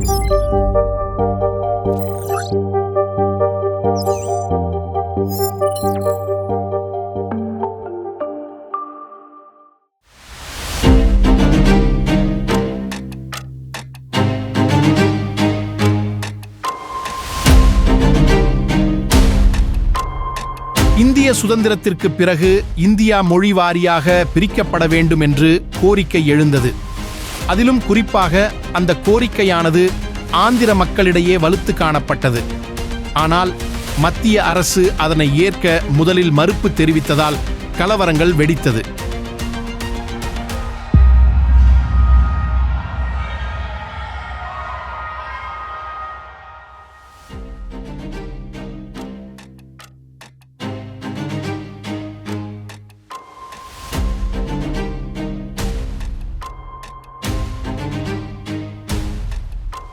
இந்திய சுதந்திரத்திற்கு பிறகு இந்தியா மொழி வாரியாக பிரிக்கப்பட வேண்டும் என்று கோரிக்கை எழுந்தது. அதிலும் குறிப்பாக அந்த கோரிக்கையானது ஆந்திர மக்களிடையே வலுத்து காணப்பட்டது. ஆனால் மத்திய அரசு அதனை ஏற்க முதலில் மறுப்பு தெரிவித்ததால் கலவரங்கள் வெடித்தது.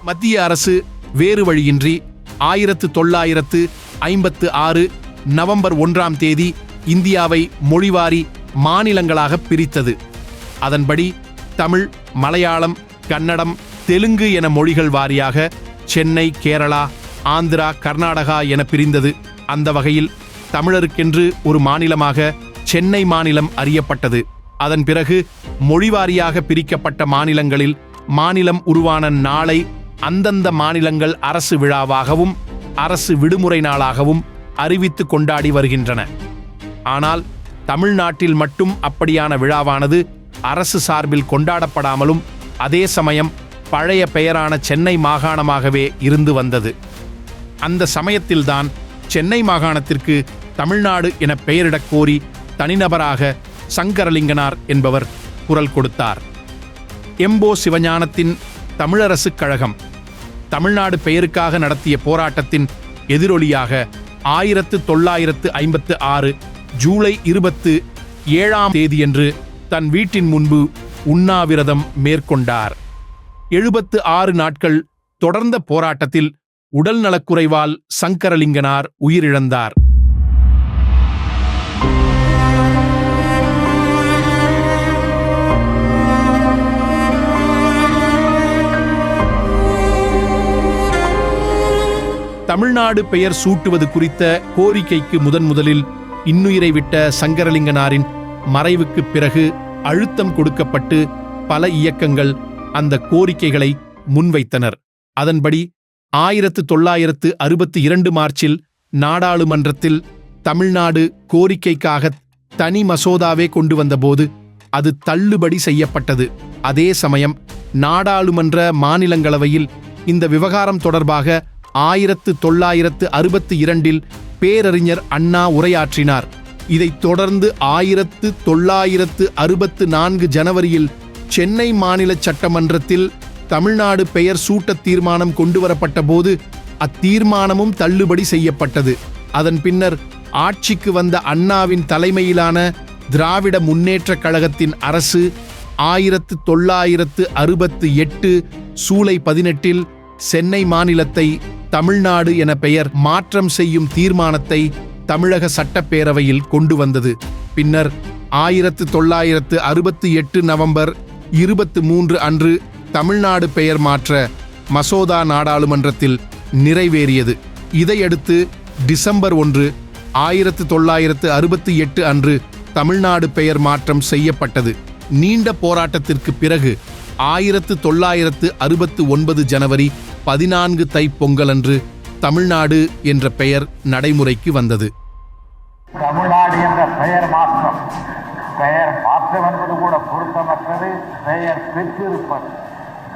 மத்திய அரசு வேறு வழியின்றி ஆயிரத்து தொள்ளாயிரத்து ஐம்பத்து ஆறு நவம்பர் ஒன்றாம் தேதி இந்தியாவை மொழிவாரி மாநிலங்களாக பிரித்தது. அதன்படி தமிழ் மலையாளம் கன்னடம் தெலுங்கு என மொழிகள் வாரியாக சென்னை கேரளா ஆந்திரா கர்நாடகா என பிரிந்தது. அந்த வகையில் தமிழருக்கென்று ஒரு மாநிலமாக சென்னை மாநிலம் அறியப்பட்டது. அதன் பிறகு மொழிவாரியாக பிரிக்கப்பட்ட மாநிலங்களில் மாநிலம் உருவான நாளை அந்தந்த மாநிலங்கள் அரசு விழாவாகவும் அரசு விடுமுறை நாளாகவும் அறிவித்து கொண்டாடி வருகின்றன. ஆனால் தமிழ்நாட்டில் மட்டும் அப்படியான விழாவானது அரசு சார்பில் கொண்டாடப்படாமலும் அதே சமயம் பழைய பெயரான சென்னை மாகாணமாகவே இருந்து வந்தது. அந்த சமயத்தில்தான் சென்னை மாகாணத்திற்கு தமிழ்நாடு என பெயரிடக் கோரி தனிநபராக சங்கரலிங்கனார் என்பவர் குரல் கொடுத்தார். எம்போ சிவஞானத்தின் தமிழரசுக் கழகம். தமிழ்நாடு பெயருக்காக நடத்திய போராட்டத்தின் எதிரொலியாக ஆயிரத்து தொள்ளாயிரத்து ஐம்பத்து ஆறு ஜூலை இருபத்து ஏழாம் தேதியன்று தன் வீட்டின் முன்பு உண்ணாவிரதம் மேற்கொண்டார். எழுபத்து ஆறு நாட்கள் தொடர்ந்த போராட்டத்தில் உடல் நலக்குறைவால் சங்கரலிங்கனார் உயிரிழந்தார். தமிழ்நாடு பெயர் சூட்டுவது குறித்த கோரிக்கைக்கு முதன் முதலில் இன்னுயிரை விட்ட சங்கரலிங்கனாரின் மறைவுக்கு பிறகு அழுத்தம் கொடுக்கப்பட்டு பல இயக்கங்கள் அந்த கோரிக்கைகளை முன்வைத்தனர். அதன்படி ஆயிரத்து தொள்ளாயிரத்து அறுபத்தி இரண்டு மார்ச்சில் நாடாளுமன்றத்தில் தமிழ்நாடு கோரிக்கைக்காக தனி மசோதாவே கொண்டு வந்தபோது அது தள்ளுபடி செய்யப்பட்டது. அதே சமயம் நாடாளுமன்ற மாநிலங்களவையில் இந்த விவகாரம் தொடர்பாக ஆயிரத்து தொள்ளாயிரத்து அறுபத்தி இரண்டில் பேரறிஞர் அண்ணா உரையாற்றினார். இதைத் தொடர்ந்து ஆயிரத்து தொள்ளாயிரத்து அறுபத்து நான்கு ஜனவரியில் சென்னை மாநில சட்டமன்றத்தில் தமிழ்நாடு பெயர் சூட்ட தீர்மானம் கொண்டுவரப்பட்ட போது அத்தீர்மானமும் தள்ளுபடி செய்யப்பட்டது. அதன் பின்னர் ஆட்சிக்கு வந்த அண்ணாவின் தலைமையிலான திராவிட முன்னேற்றக் கழகத்தின் அரசு ஆயிரத்து தொள்ளாயிரத்து அறுபத்து எட்டு சூலை பதினெட்டில் சென்னை மாநிலத்தை தமிழ்நாடு என பெயர் மாற்றம் செய்யும் தீர்மானத்தை தமிழக சட்டப்பேரவையில் கொண்டு வந்தது. பின்னர் ஆயிரத்து தொள்ளாயிரத்து அறுபத்தி எட்டு நவம்பர் இருபத்து மூன்று அன்று தமிழ்நாடு பெயர் மாற்ற மசோதா நாடாளுமன்றத்தில் நிறைவேறியது. இதையடுத்து டிசம்பர் ஒன்று ஆயிரத்து தொள்ளாயிரத்து அறுபத்தி எட்டு அன்று தமிழ்நாடு பெயர் மாற்றம் செய்யப்பட்டது. நீண்ட போராட்டத்திற்கு பிறகு ஆயிரத்து தொள்ளாயிரத்து அறுபத்து ஒன்பது ஜனவரி பதினான்கு தைப்பொங்கலன்று தமிழ்நாடு என்ற பெயர் நடைமுறைக்கு வந்தது. தமிழ்நாடு என்ற பெயர் மாற்றம். பெயர் மாற்றம் என்பது கூட பொருத்தமற்றது. பெயர் பெற்றிருப்பது.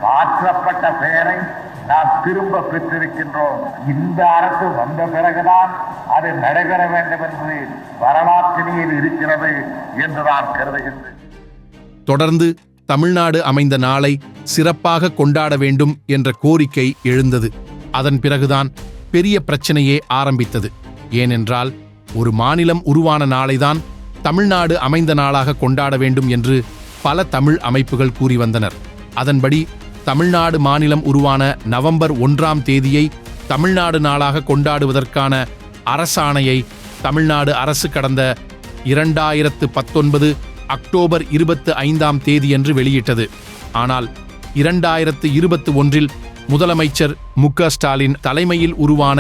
மாற்றப்பட்ட பெயரை நாம் திரும்ப பெற்றிருக்கின்றோம். இந்த அரசு வந்த பிறகுதான் அது நடைபெற வேண்டும் என்று வரலாற்றினியில் இருக்கிறது என்று நான் கருதுகின்றேன். தொடர்ந்து தமிழ்நாடு அமைந்த நாளை சிறப்பாக கொண்டாட வேண்டும் என்ற கோரிக்கை எழுந்தது. அதன் பிறகுதான் பெரிய பிரச்சனையே ஆரம்பித்தது. ஏனென்றால் ஒரு மாநிலம் உருவான நாளைதான் தமிழ்நாடு அமைந்த நாளாக கொண்டாட வேண்டும் என்று பல தமிழ் அமைப்புகள் கூறி வந்தனர். அதன்படி தமிழ்நாடு மாநிலம் உருவான நவம்பர் ஒன்றாம் தேதியை தமிழ்நாடு நாளாக கொண்டாடுவதற்கான அரசாணையை தமிழ்நாடு அரசு கடந்த இரண்டாயிரத்து பத்தொன்பது அக்டோபர் இருபத்து ஐந்தாம் தேதியன்று வெளியிட்டது. ஆனால் இரண்டாயிரத்து இருபத்து ஒன்றில் முதலமைச்சர் மு ஸ்டாலின் தலைமையில் உருவான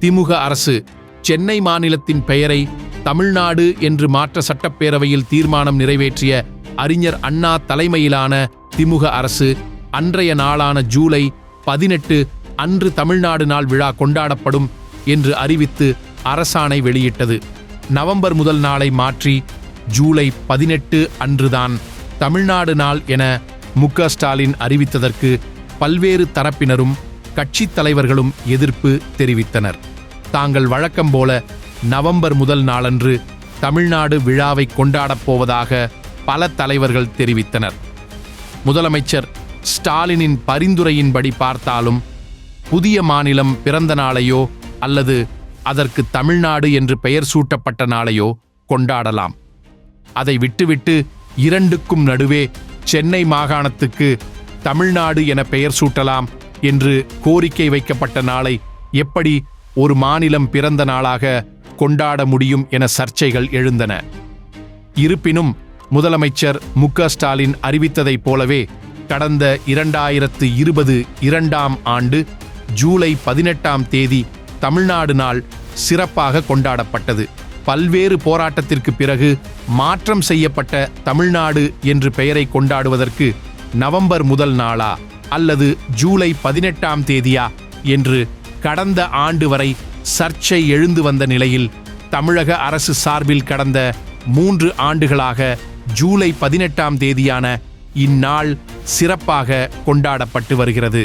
திமுக அரசு சென்னை மாநிலத்தின் பெயரை தமிழ்நாடு என்று மாற்ற சட்டப்பேரவையில் தீர்மானம் நிறைவேற்றிய அறிஞர் அண்ணா தலைமையிலான திமுக அரசு அன்றைய நாளான ஜூலை பதினெட்டு அன்று தமிழ்நாடு நாள் விழா கொண்டாடப்படும் என்று அறிவித்து அரசாணை வெளியிட்டது. நவம்பர் முதல் நாளை மாற்றி ஜூலை பதினெட்டு அன்றுதான் தமிழ்நாடு நாள் என மு ஸ்டாலின் அறிவித்ததற்கு பல்வேறு தரப்பினரும் கட்சித் தலைவர்களும் எதிர்ப்பு தெரிவித்தனர். தாங்கள் வழக்கம் போல நவம்பர் முதல் நாளன்று தமிழ்நாடு விழாவை கொண்டாடப் போவதாக பல தலைவர்கள் தெரிவித்தனர். முதலமைச்சர் ஸ்டாலினின் பரிந்துரையின்படி பார்த்தாலும் புதிய மாநிலம் பிறந்த நாளையோ அல்லது அதற்கு தமிழ்நாடு என்று பெயர் சூட்டப்பட்ட நாளையோ கொண்டாடலாம். அதை விட்டுவிட்டு இரண்டுக்கும் நடுவே சென்னை மாகாணத்துக்கு தமிழ்நாடு என பெயர் சூட்டலாம் என்று கோரிக்கை வைக்கப்பட்ட நாளை எப்படி ஒரு மாநிலம் பிறந்த நாளாக கொண்டாட முடியும் என சர்ச்சைகள் எழுந்தன. இருப்பினும் முதலமைச்சர் மு ஸ்டாலின் அறிவித்ததைப் போலவே கடந்த இரண்டாயிரத்து இருபது இரண்டாம் ஆண்டு ஜூலை பதினெட்டாம் தேதி தமிழ்நாடு நாள் சிறப்பாக கொண்டாடப்பட்டது. பல்வேறு போராட்டத்திற்கு பிறகு மாற்றம் செய்யப்பட்ட தமிழ்நாடு என்று பெயரை கொண்டாடுவதற்கு நவம்பர் முதல் நாளா அல்லது ஜூலை பதினெட்டாம் தேதியா என்று கடந்த ஆண்டு வரை சர்ச்சை எழுந்து வந்த நிலையில் தமிழக அரசு சார்பில் கடந்த மூன்று ஆண்டுகளாக ஜூலை பதினெட்டாம் தேதியான இந்நாள் சிறப்பாக கொண்டாடப்பட்டு வருகிறது.